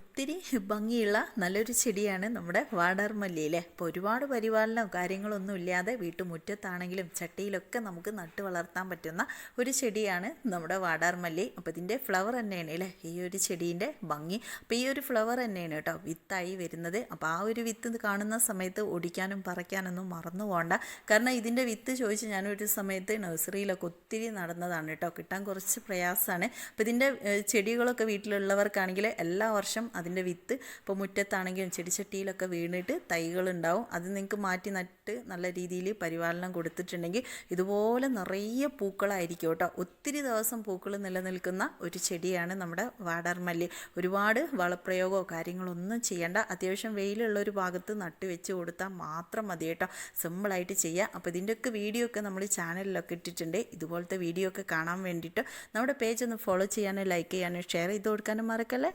ഒത്തിരി ഭംഗിയുള്ള നല്ലൊരു ചെടിയാണ് നമ്മുടെ വാടർമല്ലി അല്ലേ? അപ്പോൾ ഒരുപാട് പരിപാലനവും കാര്യങ്ങളൊന്നും ഇല്ലാതെ വീട്ടുമുറ്റത്താണെങ്കിലും ചട്ടിയിലൊക്കെ നമുക്ക് നട്ട് വളർത്താൻ പറ്റുന്ന ഒരു ചെടിയാണ് നമ്മുടെ വാടാർമല്ലി. അപ്പോൾ ഇതിന്റെ ഫ്ലവർ തന്നെയാണ് അല്ലേ? ഈ ഒരു ചെടീന്റെ ഭംഗി. അപ്പോൾ ഈ ഒരു ഫ്ലവർ തന്നെയാണ് കേട്ടോ വിത്തായി വരുന്നത്. അപ്പോൾ ആ ഒരു വിത്ത് കാണുന്ന സമയത്ത് ഒടിക്കാനും പറിക്കാനൊന്നും മറന്നു പോകണ്ട കാരണം ഇതിന്റെ വിത്ത് ചോദിച്ച് ഞാനൊരു സമയത്ത് നഴ്സറിയിലൊക്കെ ഒത്തിരി നടന്നതാണ് കേട്ടോ. കിട്ടാൻ കുറച്ച് പ്രയാസമാണ്. അപ്പോൾ ഇതിന്റെ ചെടികളൊക്കെ വീട്ടിലുള്ളവർക്കാണെങ്കിൽ എല്ലാ വർഷം അതിന്റെ വിത്ത് ഇപ്പോൾ മുറ്റത്താണെങ്കിലും ചെടിച്ചട്ടിയിലൊക്കെ വീണിട്ട് തൈകളുണ്ടാവും. അത് നിങ്ങൾക്ക് മാറ്റി നട്ട് നല്ല രീതിയിൽ പരിപാലനം കൊടുത്തിട്ടുണ്ടെങ്കിൽ ഇതുപോലെ നിറയെ പൂക്കളായിരിക്കും കേട്ടോ. ഒത്തിരി ദിവസം പൂക്കൾ നിലനിൽക്കുന്ന ഒരു ചെടിയാണ് നമ്മുടെ വാടാർമല്ലി ഒരുപാട് വളപ്രയോഗമോ കാര്യങ്ങളോ ഒന്നും ചെയ്യേണ്ട. അത്യാവശ്യം വെയിലുള്ള ഒരു ഭാഗത്ത് നട്ട് വെച്ച് കൊടുത്താൽ മാത്രം മതി കേട്ടോ. സിമ്പിളായിട്ട് ചെയ്യാം. അപ്പോൾ ഇതിന്റെയൊക്കെ വീഡിയോ ഒക്കെ നമ്മൾ ചാനലിലൊക്കെ ഇട്ടിട്ടുണ്ട്. ഇതുപോലത്തെ വീഡിയോ ഒക്കെ കാണാൻ വേണ്ടിയിട്ട് നമ്മുടെ പേജ് ഒന്ന് ഫോളോ ചെയ്യാനും ലൈക്ക് ചെയ്യാനും ഷെയർ ചെയ്ത് കൊടുക്കാനും മറക്കല്ലേ?